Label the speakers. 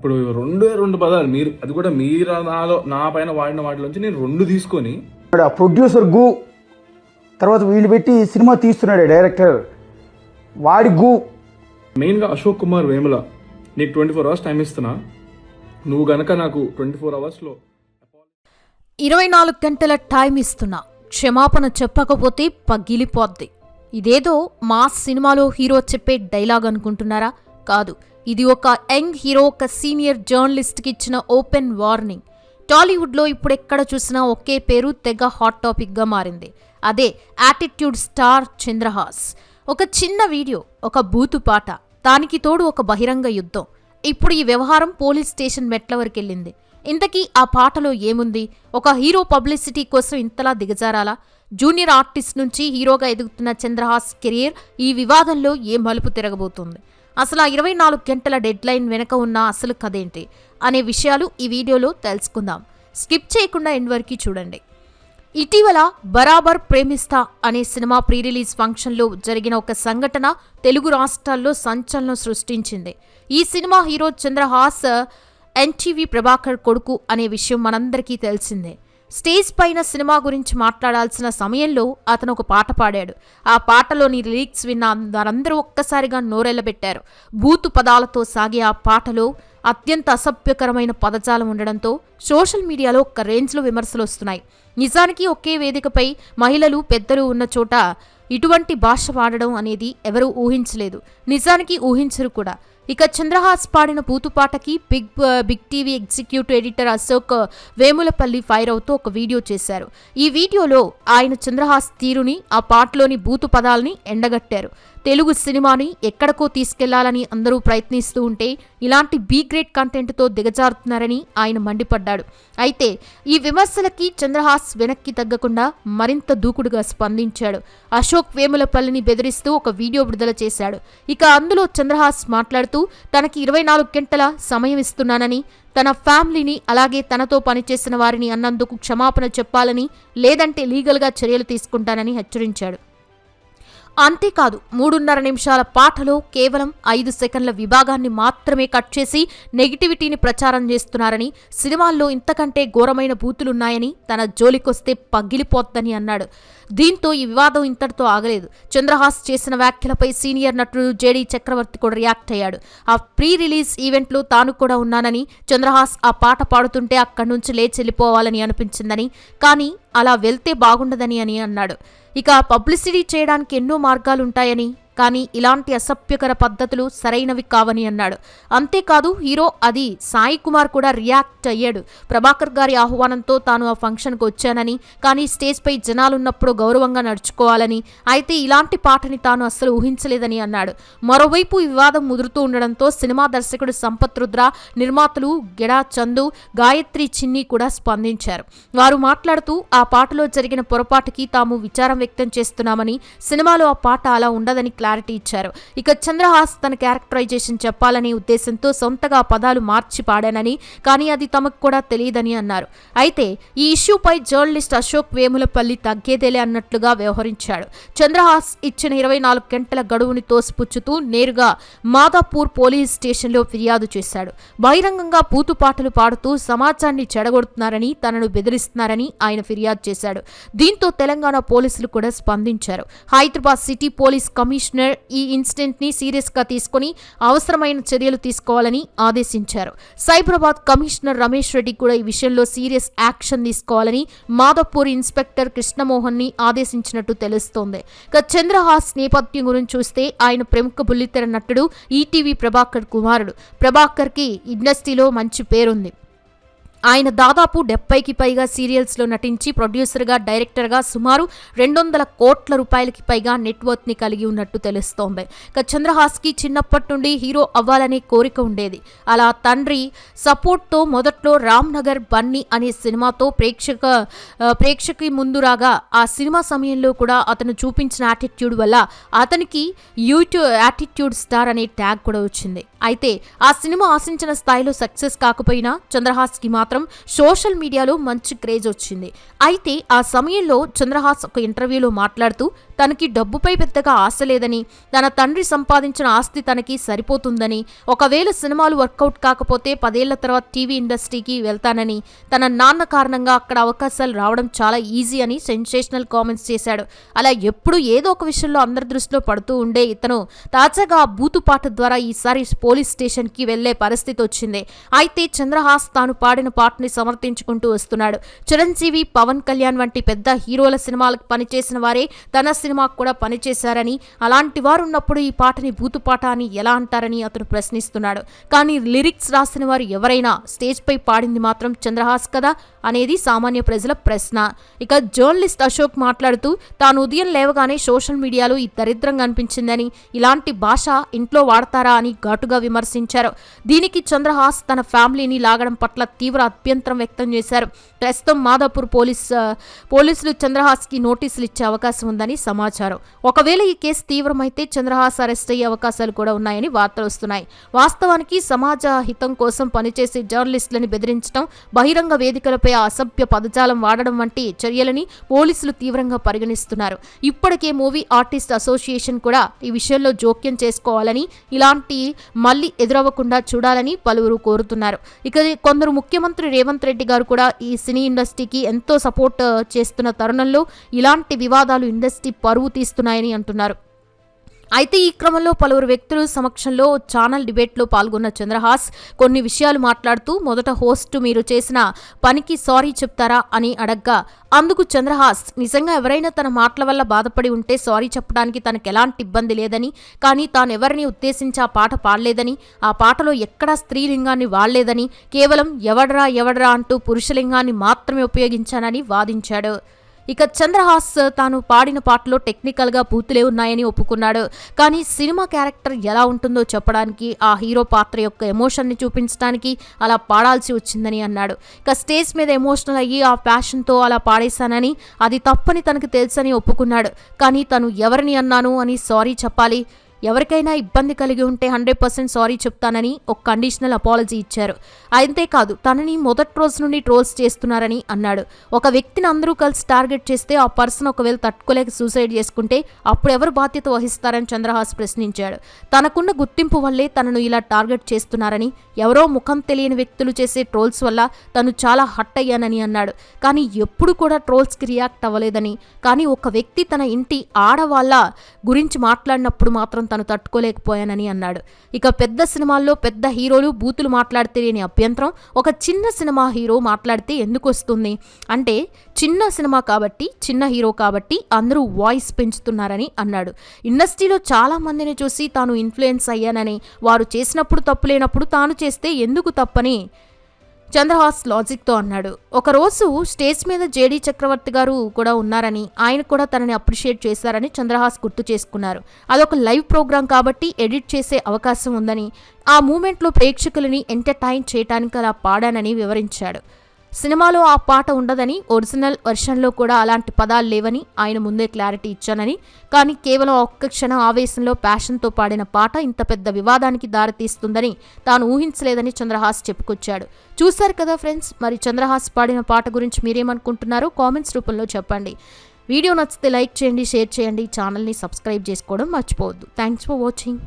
Speaker 1: ఇప్పుడు రెండే రెండు పదాలు. మీరు అది కూడా మీరు నాలో నా పైన వాడిన వాటిలోంచి నేను రెండు తీసుకొని
Speaker 2: ఆ ప్రొడ్యూసర్ గు తర్వాత వీళ్ళు పెట్టి సినిమా తీస్తున్నాడు డైరెక్టర్ వాడి గు.
Speaker 1: మెయిన్గా అశోక్ కుమార్ వేముల నీకు ట్వంటీ ఫోర్ అవర్స్ టైం ఇస్తున్నా. నువ్వు గనక నాకు ట్వంటీ ఫోర్ అవర్స్లో
Speaker 3: ఇరవై నాలుగు గంటల టైం ఇస్తున్నా. క్షమాపణ చెప్పకపోతే పగిలిపోద్ది. ఇదేదో మా సినిమాలో హీరో చెప్పే డైలాగ్ అనుకుంటున్నారా? కాదు. ఇది ఒక యంగ్ హీరో ఒక సీనియర్ జర్నలిస్ట్కి ఇచ్చిన ఓపెన్ వార్నింగ్. టాలీవుడ్లో ఇప్పుడు ఎక్కడ చూసినా ఒకే పేరు తెగ హాట్ టాపిక్గా మారింది. అదే యాటిట్యూడ్ స్టార్ చంద్రహాస్. ఒక చిన్న వీడియో ఒక బూతు పాట దానికి తోడు ఒక బహిరంగ యుద్ధం. ఇప్పుడు ఈ వ్యవహారం పోలీస్ స్టేషన్ మెట్ల వరకెళ్ళింది. ఇంతకీ ఆ పాటలో ఏముంది? ఒక హీరో పబ్లిసిటీ కోసం ఇంతలా దిగజారాలా? జూనియర్ ఆర్టిస్ట్ నుంచి హీరోగా ఎదుగుతున్న చంద్రహాస్ కెరియర్ ఈ వివాదంలో ఏ మలుపు తిరగబోతుంది? అసలు ఆ ఇరవై నాలుగు గంటల డెడ్ లైన్ వెనక ఉన్న అసలు కథేంటి అనే విషయాలు ఈ వీడియోలో తెలుసుకుందాం. స్కిప్ చేయకుండా ఎండ్ వరకు చూడండి. ఇటీవల బరాబర్ ప్రేమిస్తా అనే సినిమా ప్రీ రిలీజ్ ఫంక్షన్లో జరిగిన ఒక సంఘటన తెలుగు రాష్ట్రాల్లో సంచలనం సృష్టించింది. ఈ cinema hero Chandrahas NTV Prabhakar కొడుకు అనే విషయం మనందరికీ తెలిసిందే. స్టేజ్ పైన సినిమా గురించి మాట్లాడాల్సిన సమయంలో అతను ఒక పాట పాడాడు. ఆ పాటలోని లిరిక్స్ విన్న అందరందరూ ఒక్కసారిగా నోరెళ్ళబెట్టారు బూతు పదాలతో సాగే ఆ పాటలో అత్యంత అసభ్యకరమైన పదజాలం ఉండడంతో సోషల్ మీడియాలో ఒక్క రేంజ్లో విమర్శలు వస్తున్నాయి. నిజానికి ఒకే వేదికపై మహిళలు పెద్దలు ఉన్న చోట ఇటువంటి భాష వాడడం అనేది ఎవరూ ఊహించలేదు. నిజానికి ఊహించరు కూడా. ఇక చంద్రహాస్ పాడిన పూతుపాటకి big big TV executive editor Ashok Vemulapalli fire అవుతూ ఒక వీడియో చేశారు. ఈ వీడియోలో ఆయన చంద్రహాస్ తీరుని ఆ పాటలోని బూతు పదాలని ఎండగట్టారు. తెలుగు సినిమాని ఎక్కడికో తీసుకెళ్ళాలని అందరూ ప్రయత్నిస్తూ ఉంటే ఇలాంటి బీ గ్రేడ్ కంటెంట్తో దిగజారుతున్నారని ఆయన మండిపడ్డాడు. అయితే ఈ విమర్శలకి చంద్రహాస్ వెనక్కి తగ్గకుండా మరింత దూకుడుగా స్పందించాడు. అశోక్ వేములపల్లిని బెదిరిస్తూ ఒక వీడియో విడుదల చేశాడు. ఇక అందులో చంద్రహాస్ మాట్లాడుతూ తనకి ఇరవై నాలుగు గంటల సమయం ఇస్తున్నానని తన ఫ్యామిలీని అలాగే తనతో పనిచేసిన వారిని అన్నందుకు క్షమాపణ చెప్పాలని లేదంటే లీగల్గా చర్యలు తీసుకుంటానని హెచ్చరించాడు. అంతేకాదు మూడున్నర నిమిషాల పాటలో కేవలం ఐదు సెకండ్ల విభాగాన్ని మాత్రమే కట్ చేసి నెగిటివిటీని ప్రచారం చేస్తున్నారని సినిమాల్లో ఇంతకంటే ఘోరమైన బూతులున్నాయని తన జోలికొస్తే పగిలిపోద్దని అన్నాడు. దీంతో ఈ వివాదం ఇంతటితో ఆగలేదు. చంద్రహాస్ చేసిన వ్యాఖ్యలపై సీనియర్ నటుడు జేడీ చక్రవర్తి కూడా రియాక్ట్ అయ్యాడు. ఆ ప్రీ రిలీజ్ ఈవెంట్లో తాను కూడా ఉన్నానని చంద్రహాస్ ఆ పాట పాడుతుంటే అక్కడి నుంచి లేచి వెళ్ళిపోవాలని అనిపించిందని కానీ అలా వెళ్తే బాగుండదని అని అన్నాడు. ఇక పబ్లిసిటీ చేయడానికి ఎన్నో మార్గాలుంటాయని కానీ ఇలాంటి అసభ్యకర పద్ధతులు సరైనవి కావని అన్నాడు. అంతేకాదు హీరో అది సాయి కుమార్ కూడా రియాక్ట్ అయ్యాడు. ప్రభాకర్ గారి ఆహ్వానంతో తాను ఆ ఫంక్షన్కు వచ్చానని కానీ స్టేజ్పై జనాలున్నప్పుడు గౌరవంగా నడుచుకోవాలని అయితే ఇలాంటి పాటని తాను అస్సలు ఊహించలేదని అన్నాడు. మరోవైపు వివాదం ముదురుతూ ఉండడంతో సినిమా దర్శకుడు సంపత్ రుద్ర నిర్మాతలు గెడా చందు గాయత్రి చిన్ని కూడా స్పందించారు. వారు మాట్లాడుతూ ఆ పాటలో జరిగిన పొరపాటుకి తాము విచారం వ్యక్తం చేస్తున్నామని సినిమాలో ఆ పాట అలా ఉండదని క్లారిటీ ఇచ్చారు. ఇక చంద్రహాస్ తన క్యారెక్టరైజేషన్ చెప్పాలనే ఉద్దేశంతో సొంతగా పదాలు మార్చి పాడానని కానీ అది తమకు కూడా తెలియదని అన్నారు. అయితే ఈ ఇష్యూపై జర్నలిస్ట్ అశోక్ వేములపల్లి తగ్గేదేలే అన్నట్లుగా వ్యవహరించాడు. చంద్రహాస్ ఇచ్చిన ఇరవై నాలుగు గంటల గడువుని తోసిపుచ్చుతూ నేరుగా మాదాపూర్ పోలీస్ స్టేషన్లో ఫిర్యాదు చేశాడు. బహిరంగంగా పూతుపాటలు పాడుతూ సమాజాన్ని చెడగొడుతున్నారని తనను బెదిరిస్తున్నారని ఆయన ఫిర్యాదు చేశాడు. దీంతో తెలంగాణ పోలీసులు కూడా స్పందించారు. హైదరాబాద్ సిటీ పోలీస్ కమిషనర్ ఈ ఇన్సిడెంట్ని సీరియస్గా తీసుకుని అవసరమైన చర్యలు తీసుకోవాలని ఆదేశించారు. సైబరాబాద్ కమిషనర్ రమేష్ రెడ్డి కూడా ఈ విషయంలో సీరియస్ యాక్షన్ తీసుకోవాలని మాధవ్పూర్ ఇన్స్పెక్టర్ కృష్ణమోహన్ని ఆదేశించినట్టు తెలుస్తోంది. ఇక చంద్రహాస్ నేపథ్యం గురించి చూస్తే ఆయన ప్రముఖ బుల్లితెర నటుడు ఈటీవీ ప్రభాకర్ కుమారుడు. ప్రభాకర్కి ఇండస్ట్రీలో మంచి పేరుంది. ఆయన దాదాపు డెబ్బైకి పైగా సీరియల్స్లో నటించి ప్రొడ్యూసర్గా డైరెక్టర్గా సుమారు రెండు వందల కోట్ల రూపాయలకి పైగా నెట్వర్క్ని కలిగి ఉన్నట్టు తెలుస్తోంది. ఇక చంద్రహాస్కి చిన్నప్పటి నుండి హీరో అవ్వాలనే కోరిక ఉండేది. అలా తండ్రి సపోర్ట్తో మొదట్లో రామ్ నగర్ బన్నీ అనే సినిమాతో ప్రేక్షక ప్రేక్షకి ముందు రాగా ఆ సినిమా సమయంలో కూడా అతను చూపించిన యాటిట్యూడ్ వల్ల అతనికి యూట్యూబ్ యాటిట్యూడ్ స్టార్ అనే ట్యాగ్ కూడా వచ్చింది. అయితే ఆ సినిమా ఆశించిన స్థాయిలో సక్సెస్ కాకపోయినా చంద్రహాస్కి మాత్రం సోషల్ మీడియాలో మంచి క్రేజ్ వచ్చింది. అయితే ఆ సమయంలో చంద్రహాస్ ఒక ఇంటర్వ్యూలో మాట్లాడుతూ తనకి డబ్బుపై పెద్దగా ఆశ లేదని తన తండ్రి సంపాదించిన ఆస్తి తనకి సరిపోతుందని ఒకవేళ సినిమాలు వర్కౌట్ కాకపోతే పదేళ్ళ తర్వాత టీవీ ఇండస్ట్రీకి వెళ్తానని తన నాన్న కారణంగా అక్కడ అవకాశాలు రావడం చాలా ఈజీ అని సెన్సేషనల్ కామెంట్స్ చేశాడు. అలా ఎప్పుడు ఏదో ఒక విషయంలో అందరి దృష్టిలో పడుతూ ఉండే ఇతను తాజాగా ఆ బూతుపాట ద్వారా ఈసారి పోలీస్ స్టేషన్కి వెళ్ళే పరిస్థితి వచ్చింది. అయితే చంద్రహాస్ తాను పాడిన పాటని సమర్థించుకుంటూ వస్తున్నాడు. చిరంజీవి పవన్ కళ్యాణ్ వంటి పెద్ద హీరోల సినిమాలకు పనిచేసిన వారే తన సినిమాకు కూడా పనిచేశారని అలాంటి వారు ఉన్నప్పుడు ఈ పాటని బూతుపాట అని ఎలా అంటారని అతను ప్రశ్నిస్తున్నాడు. కానీ లిరిక్స్ రాసిన వారు ఎవరైనా స్టేజ్పై పాడింది మాత్రం చంద్రహాస్ కదా అనేది సామాన్య ప్రజల ప్రశ్న. ఇక జర్నలిస్ట్ అశోక్ మాట్లాడుతూ తాను ఉదయం లేవగానే సోషల్ మీడియాలో ఈ దరిద్రంగా అనిపించిందని ఇలాంటి భాష ఇంట్లో వాడతారా అని ఘాటుగా విమర్శించారు. దీనికి చంద్రహాస్ తన ఫ్యామిలీని లాగడం పట్ల తీవ్ర అభ్యంతరం వ్యక్తం చేశారు. ప్రస్తుతం మాదాపూర్ పోలీస్ పోలీసులు చంద్రహాస్కి నోటీసులు ఇచ్చే అవకాశం ఉందని సమాచారం. ఒకవేళ ఈ కేసు తీవ్రమైతే చంద్రహాస్ అరెస్ట్ అయ్యే అవకాశాలు కూడా ఉన్నాయని వార్తలు వస్తున్నాయి. వాస్తవానికి సమాజ హితం కోసం పనిచేసే జర్నలిస్టులను బెదిరించడం బహిరంగ వేదికలపై అసభ్య పదజాలం వాడడం వంటి చర్యలని పోలీసులు తీవ్రంగా పరిగణిస్తున్నారు. ఇప్పటికే మూవీ ఆర్టిస్ట్ అసోసియేషన్ కూడా ఈ విషయంలో జోక్యం చేసుకోవాలని ఇలాంటి మళ్ళీ ఎదురవ్వకుండా చూడాలని పలువురు కోరుతున్నారు. ఇక కొందరు ముఖ్యమంత్రి రేవంత్ రెడ్డి గారు కూడా ఈ సినీ ఇండస్ట్రీకి ఎంతో సపోర్ట్ చేస్తున్న తరుణంలో ఇలాంటి వివాదాలు ఇండస్ట్రీ పరువు తీస్తున్నాయని అంటున్నారు. అయితే ఈ క్రమంలో పలువురు వ్యక్తుల సమక్షంలో ఛానల్ డిబేట్లో పాల్గొన్న చంద్రహాస్ కొన్ని విషయాలు మాట్లాడుతూ మొదట హోస్ట్ మీరు చేసిన పనికి సారీ చెప్తారా అని అడగ్గా అందుకు చంద్రహాస్ నిజంగా ఎవరైనా తన మాటల వల్ల బాధపడి ఉంటే సారీ చెప్పడానికి తనకు ఎలాంటి ఇబ్బంది లేదని కానీ తాను ఎవరిని ఉద్దేశించి ఆ పాట పాడలేదని ఆ పాటలో ఎక్కడా స్త్రీలింగాన్ని వాడలేదని కేవలం ఎవడరా ఎవడరా అంటూ పురుషలింగాన్ని మాత్రమే ఉపయోగించానని వాదించాడు. ఇక చంద్రహాస్ తాను పాడిన పాటలో టెక్నికల్గా పూర్తులే ఉన్నాయని ఒప్పుకున్నాడు. కానీ సినిమా క్యారెక్టర్ ఎలా ఉంటుందో చెప్పడానికి ఆ హీరో పాత్ర యొక్క ఎమోషన్ని చూపించడానికి అలా పాడాల్సి వచ్చిందని అన్నాడు. ఇక స్టేజ్ మీద ఎమోషనల్ అయ్యి ఆ ప్యాషన్తో అలా పాడేశానని అది తప్పని తనకు తెలుసని ఒప్పుకున్నాడు. కానీ తను ఎవరిని అన్నాను అని సారీ చెప్పాలి. ఎవరికైనా ఇబ్బంది కలిగి ఉంటే హండ్రెడ్ పర్సెంట్ సారీ చెప్తానని ఒక కండిషనల్ అపాలజీ ఇచ్చారు. అంతేకాదు తనని మొదటి రోజు నుండి ట్రోల్స్ చేస్తున్నారని అన్నాడు. ఒక వ్యక్తిని అందరూ కలిసి టార్గెట్ చేస్తే ఆ పర్సన్ ఒకవేళ తట్టుకోలేక సూసైడ్ చేసుకుంటే అప్పుడు ఎవరు బాధ్యత వహిస్తారని చంద్రహాస్ ప్రశ్నించాడు. తనకున్న గుర్తింపు వల్లే తనను ఇలా టార్గెట్ చేస్తున్నారని ఎవరో ముఖం తెలియని వ్యక్తులు చేసే ట్రోల్స్ వల్ల తను చాలా హట్ అయ్యానని అన్నాడు. కానీ ఎప్పుడు కూడా ట్రోల్స్కి రియాక్ట్ అవ్వలేదని. కానీ ఒక వ్యక్తి తన ఇంటి ఆడవాళ్ళ గురించి మాట్లాడినప్పుడు మాత్రం తను తట్టుకోలేకపోయానని అన్నాడు. ఇక పెద్ద సినిమాల్లో పెద్ద హీరోలు బూతులు మాట్లాడితే లేని అభ్యంతరం ఒక చిన్న సినిమా హీరో మాట్లాడితే ఎందుకు వస్తుంది? అంటే చిన్న సినిమా కాబట్టి చిన్న హీరో కాబట్టి అందరూ వాయిస్ పెంచుతున్నారని అన్నాడు. ఇండస్ట్రీలో చాలా మందిని చూసి తాను ఇన్ఫ్లుయెన్స్ అయ్యానని వారు చేసినప్పుడు తప్పు లేనప్పుడు తాను చేస్తే ఎందుకు తప్పని చంద్రహాస్ లాజిక్తో అన్నాడు. ఒకరోజు స్టేజ్ మీద జేడీ చక్రవర్తి గారు కూడా ఉన్నారని ఆయన కూడా తనని అప్రిషియేట్ చేశారని చంద్రహాస్ గుర్తు చేసుకున్నారు. అదొక లైవ్ ప్రోగ్రాం కాబట్టి ఎడిట్ చేసే అవకాశం ఉందని ఆ మూమెంట్లో ప్రేక్షకులని ఎంటర్టైన్ చేయడానికి అలా పాడానని వివరించాడు. సినిమాలో ఆ పాట ఉండదని ఒరిజినల్ వెర్షన్లో కూడా అలాంటి పదాలు లేవని ఆయన ముందే క్లారిటీ ఇచ్చానని. కానీ కేవలం ఒక్క క్షణం ఆవేశంలో ప్యాషన్తో పాడిన పాట ఇంత పెద్ద వివాదానికి దారితీస్తుందని తాను ఊహించలేదని చంద్రహాస్ చెప్పుకొచ్చాడు. చూశారు కదా ఫ్రెండ్స్ మరి చంద్రహాస్ పాడిన పాట గురించి మీరేమనుకుంటున్నారో కామెంట్స్ రూపంలో చెప్పండి. వీడియో నచ్చితే లైక్ చేయండి షేర్ చేయండి ఛానల్ని సబ్స్క్రైబ్ చేసుకోవడం మర్చిపోవద్దు. Thanks for watching.